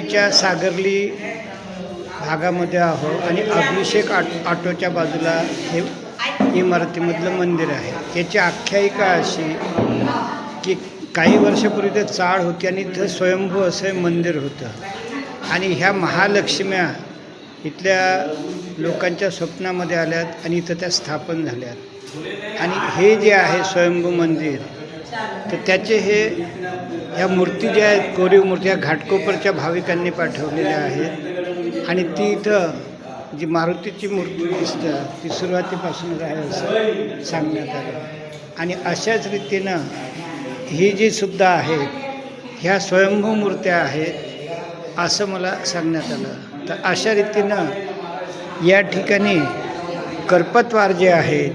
च्या सागरली भागामध्ये आहो आणि अभिषेक आट ऑटोच्या बाजूला हे इमारतीमधलं मंदिर आहे. याची आख्यायिका अशी की काही वर्षापूर्वी ते चाळ होती आणि इथं स्वयंभू असं हे मंदिर होतं. आणि ह्या महालक्ष्म्या इथल्या लोकांच्या स्वप्नामध्ये आल्यात आणि इथं त्या स्थापन झाल्यात. आणि हे जे आहे स्वयंभू मंदिर तर त्याचे हे ह्या मूर्ती ज्या आहेत कोरीव मूर्ती ह्या घाटकोपरच्या भाविकांनी पाठवलेल्या आहेत. आणि ती इथं जी मारुतीची मूर्ती दिसतं ती सुरुवातीपासूनच आहे असं सांगण्यात आलं. आणि अशाच रीतीनं ही जी सुद्धा आहेत ह्या स्वयंभू मूर्त्या आहेत असं मला सांगण्यात आलं. तर अशा रीतीनं या ठिकाणी करपतवार जे आहेत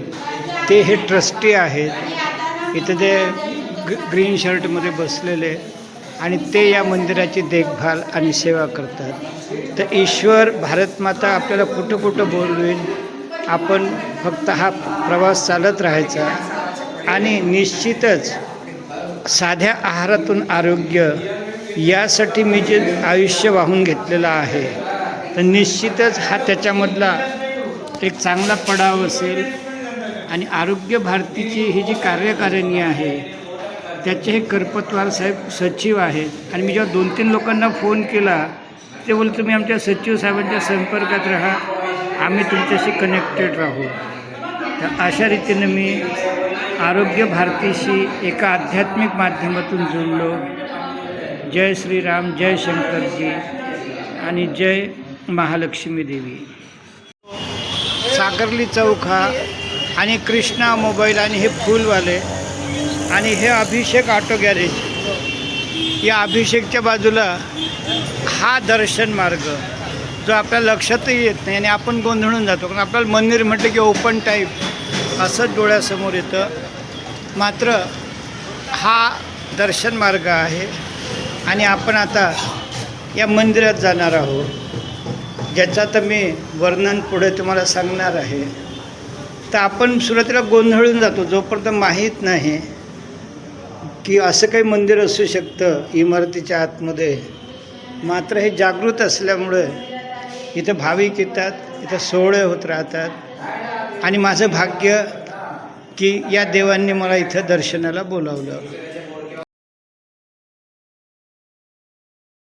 ते हे ट्रस्टी आहेत. इथं ते ग ग्रीन शर्टमध्ये बसलेले आणि ते या मंदिराची देखभाल आणि सेवा करतात. तर ईश्वर भारतमाता आपल्याला कुठं कुठं बोलवेल आपण फक्त हा प्रवास चालत राहायचा आणि निश्चितच साध्या आहारातून आरोग्य यासाठी मी जे आयुष्य वाहून घेतलेलं आहे तर निश्चितच हा त्याच्यामधला एक चांगला पडाव असेल आणि आरोग्य भारतीची ही जी कार्यकारिणी आहे त्याचे हे करपतवार साहेब सचिव आहेत. आणि मी जेव्हा दोन तीन लोकांना फोन केला ते बोलले तुम्ही आमच्या सचिव साहेबांच्या संपर्कात राहा. आम्ही तुमच्याशी कनेक्टेड राहू. तर अशा रीतीनं मी आरोग्य भारतीशी एका आध्यात्मिक माध्यमातून जुळलो. जय श्रीराम जय शंकरजी आणि जय महालक्ष्मी देवी. सागरली चौक हा आणि कृष्णा मोबाईल आणि हे फुलवाले आणि हे अभिषेक ऑटो गॅरेज. या अभिषेकच्या बाजूला हा दर्शन मार्ग जो आपल्या लक्षातही येत नाही आणि आपण गोंधळून जातो. कारण आपल्याला मंदिर म्हटलं की ओपन टाईप असंच डोळ्यासमोर येतं. मात्र हा दर्शन मार्ग आहे आणि आपण आता या मंदिरात जाणार आहोत. ज्याचं तर मी वर्णन पुढे तुम्हाला सांगणार आहे. तर आपण सुरुवातीला गोंधळून जातो जोपर्यंत माहीत नाही की असं काही मंदिर असू शकतं इमारतीच्या आतमध्ये मात्र हे जागृत असल्यामुळं इथं भाविक येतात इथं सोहळे होत राहतात. आणि माझं भाग्य की या देवांनी मला इथं दर्शनाला बोलावलं.